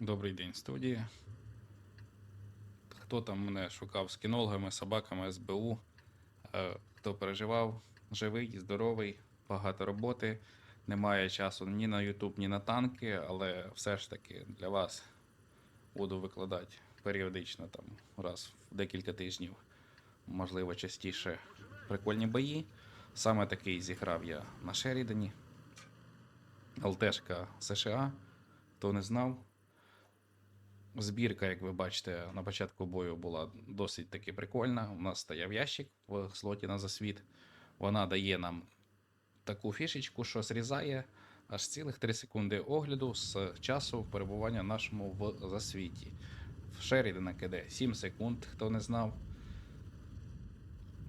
Добрий день, студія. Хто там мене шукав з кінологами, собаками, СБУ, е, хто переживав, живий, здоровий, багато роботи, немає часу ні на YouTube, ні на танки, але все ж таки для вас буду викладати періодично, там, раз в декілька тижнів, можливо, частіше прикольні бої. Саме такий зіграв я на Шерідані. ЛТшка США. Хто не знав, Збірка, як ви бачите, на початку бою була досить таки прикольна. У нас стояв ящик в слоті на засвіт. Вона дає нам таку фішечку, що зрізає аж цілих 3 секунди огляду з часу перебування нашому в засвіті. В Шерідена КД 7 секунд, хто не знав.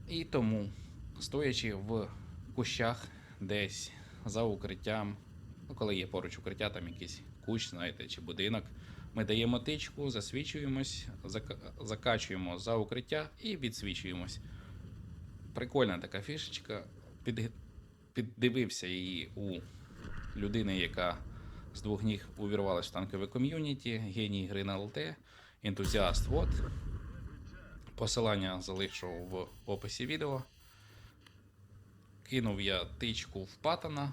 І тому, стоячи в кущах десь за укриттям, ну, коли є поруч укриття, там якийсь кущ, знаєте, чи будинок. Ми даємо тичку, засвічуємось, зака- закачуємо за укриття і відсвічуємось. Прикольна така фішечка. Під, піддивився її у людини, яка з двох ніг увірвалась в танкове ком'юніті, геній гри на ЛТ, ентузіаст. Вот. Посилання залишу в описі відео. Кинув я тичку в Паттона,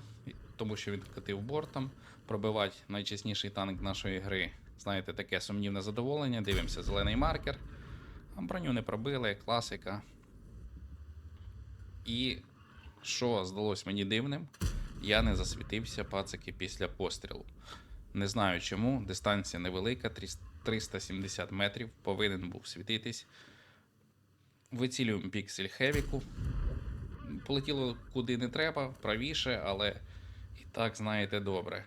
тому що він катив бортом. Пробивати найчесніший танк нашої гри. Знаєте, таке сумнівне задоволення. Дивимося, зелений маркер. Броню не пробили, класика. І що здалось мені дивним, я не засвітився пацики після пострілу. Не знаю чому, дистанція невелика, 370 метрів, повинен був світитись. Вицілюємо піксель Хевіку. Полетіло куди не треба, правіше, але і так знаєте добре.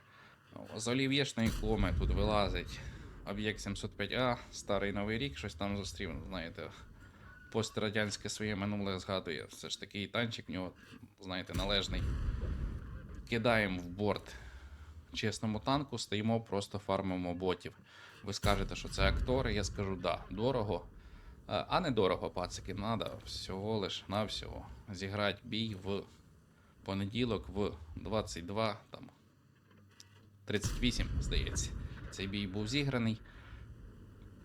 З олів'єшної коми тут вилазить об'єкт 705А, старий новий рік, щось там зустрів, знаєте, пострадянське своє минуле згадує. Все ж такий танчик в нього, знаєте, належний. Кидаємо в борт чесному танку, стоїмо, просто фармимо ботів. Ви скажете, що це актори, я скажу да, дорого. Е, А не дорого, пацики, треба всього лиш навсього зіграти бій в понеділок в 22 там 38, здається. Цей бій був зіграний.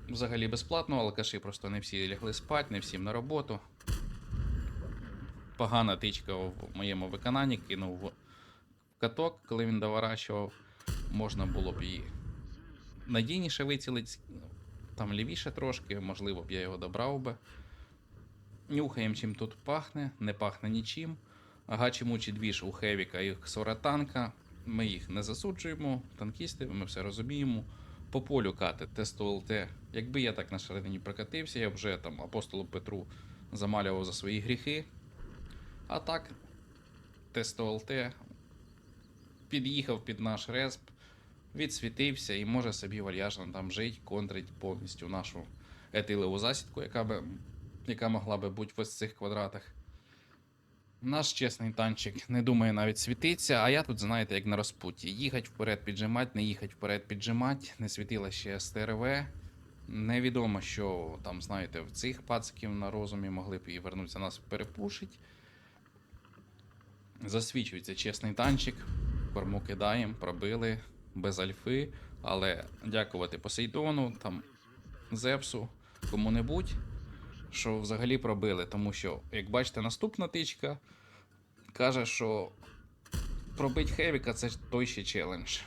Взагалі безплатно, алкаші просто не всі лягли спати, не всім на роботу. Погана тичка в моєму виконанні кинув каток, коли він доворачував. Можна було б її надійніше вицілити, там лівіше трошки, можливо б я його добрав би. Нюхаємо, чим тут пахне, не пахне нічим. Гачі-мучі двіж у Хевіка і Ксора танка. Ми їх не засуджуємо, танкісти, ми все розуміємо. По полю кати, тесту ЛТ. Якби я так на середині прокатився, я вже там апостолу Петру замалював за свої гріхи. А так, тесту ЛТ під'їхав під наш респ, відсвітився і може собі вальяжно там жити, контрить повністю нашу етилову засідку, яка, би, яка могла би бути в ось цих квадратах. Наш чесний танчик не думає навіть світитися, а я тут, знаєте, як на розпутті. Їхать вперед піджимати, не їхать вперед піджимати, не світила ще СТРВ. Невідомо, що там, знаєте, в цих пациків на розумі могли б і вернутися нас перепушить. Засвічується чесний танчик, корму кидаємо, пробили без альфи, але дякувати Посейдону, там Зевсу, кому-небудь, що взагалі пробили. Тому що, як бачите, наступна тичка каже, що пробить Хевіка це той ще челендж.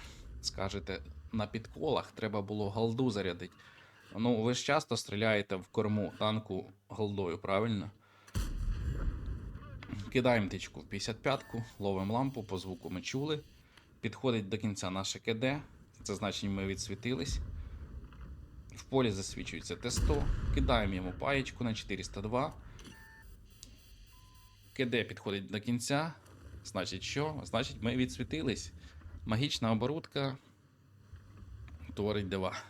Скажете, на підколах треба було голду зарядити. Ну, ви ж часто стріляєте в корму танку голдою, правильно? Кидаємо тичку в 55-ку, ловимо лампу, по звуку ми чули. Підходить до кінця наше КД. Це значить, ми відсвітились. В полі засвічується Т100. Кидаємо йому паєчку на 402. КД підходить до кінця. Значить, що? Значить, ми відсвітились. Магічна оборудка творить дива.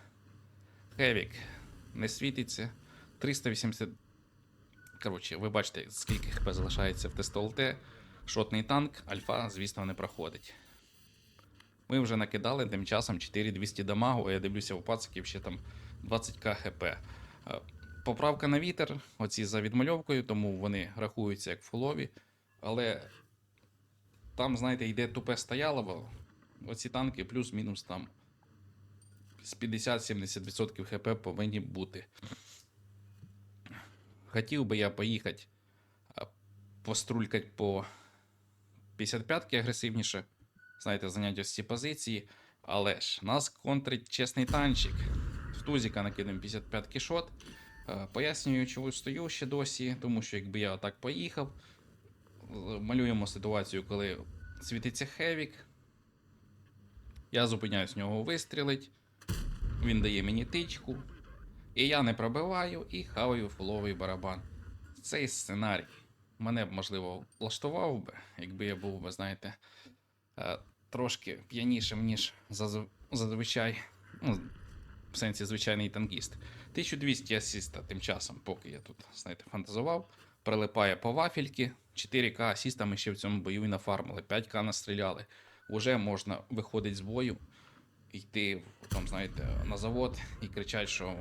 Хевік не світиться. 380. Коротше, ви бачите, скільки хп залишається в ТСТЛТ. Шотний танк, альфа, звісно, не проходить. Ми вже накидали тим часом 4200 дамагу, а я дивлюся у пациків ще там 20к хп. Е, Поправка на вітер, оці за відмальовкою, тому вони рахуються як фулові. Але там, знаєте, йде тупе стоялово. Оці танки плюс-мінус там з 50-70% хп повинні бути. Хотів би я поїхати пострулькати по 55-ки агресивніше. Знаєте, зайняти ось ці позиції. Але ж нас контрить чесний танчик. Тузіка накидаємо 55 кішот. Е, Пояснюю, чому стою ще досі, тому що якби я отак поїхав, малюємо ситуацію, коли світиться хевік. Я зупиняюсь в нього вистрілить. Він дає мені тичку. І я не пробиваю і хаваю фуловий барабан. Цей сценарій мене б, можливо, влаштував би, якби я був би, знаєте, е, трошки п'янішим, ніж зазв- зазвичай. В сенсі звичайний танкіст. 1200 асіста тим часом, поки я тут, знаєте, фантазував. Прилипає по вафельки. 4К асіста ми ще в цьому бою і нафармили. 5К настріляли. Уже можна виходити з бою, йти там, знаєте, на завод і кричати, що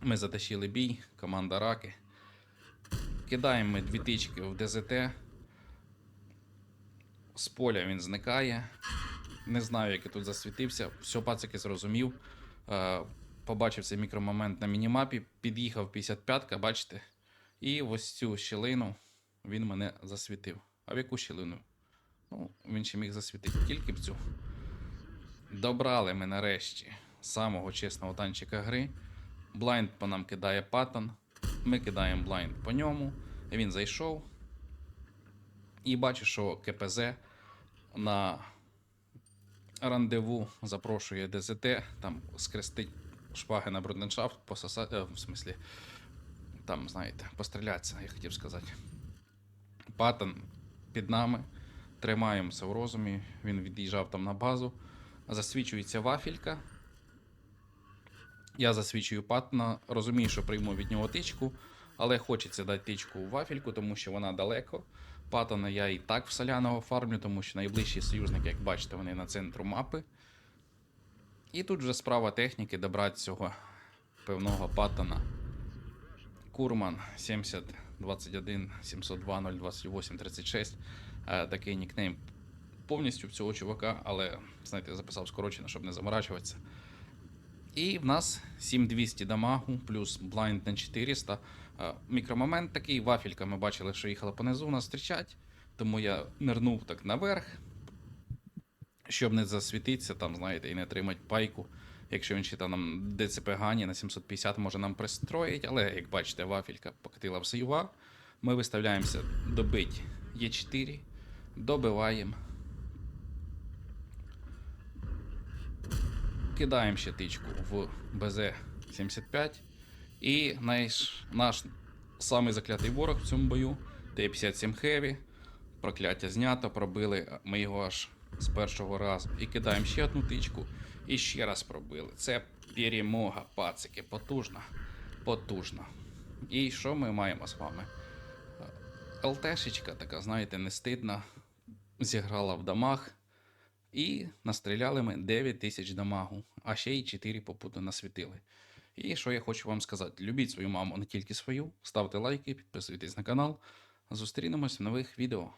ми затащили бій, команда раки. Кидаємо ми дві тички в ДЗТ. З поля він зникає. Не знаю, як я тут засвітився. Все, пацики зрозумів. Е, побачив цей мікромомент на мінімапі, під'їхав 55-ка, бачите? І ось цю щілину він мене засвітив. А в яку щілину? Ну, він ще міг засвітити тільки в цю. Добрали ми нарешті самого чесного танчика гри. Блайнд по нам кидає паттон. Ми кидаємо блайнд по ньому. Він зайшов. І бачу, що КПЗ на рандеву запрошує ДЗТ, там скрестить шпаги на бруденшафт, пососати, в смислі, там, знаєте, пострілятися, я хотів сказати. Паттон під нами, тримаємося в розумі, він від'їжджав там на базу, засвічується вафелька. Я засвічую паттона, розумію, що прийму від нього тичку, але хочеться дати тичку у вафельку, тому що вона далеко. Паттона я і так в соляного фармлю, тому що найближчі союзники, як бачите, вони на центру мапи. І тут вже справа техніки добрати цього певного паттона. Курман 7021 702 028 36. Е, Такий нікнейм повністю в цього чувака, але, знаєте, записав скорочено, щоб не заморачуватися. І в нас 7200 дамагу, плюс блайнд на 400. Е, Мікромомент такий, вафелька ми бачили, що їхала понизу нас зустрічать, тому я нирнув так наверх, щоб не засвітитися, там, знаєте, і не отримати пайку. Якщо він ще там ДЦП Гані на 750 може нам пристроїть, але як бачите, вафелька покатила в сейва. Ми виставляємося добить Е4, добиваємо. Кидаємо ще тичку в БЗ-75. І наш, наш самий заклятий ворог в цьому бою Т-57 Heavy. Прокляття знято, пробили ми його аж з першого разу. І кидаємо ще одну тичку. І ще раз пробили. Це перемога, пацики. Потужно. Потужно. І що ми маємо з вами? ЛТшечка така, знаєте, не стидна. Зіграла в дамаг. І настріляли ми 9 тисяч дамагу, а ще й 4 попутно насвітили. І що я хочу вам сказати: любіть свою маму, не тільки свою, ставте лайки, підписуйтесь на канал. Зустрінемось в нових відео.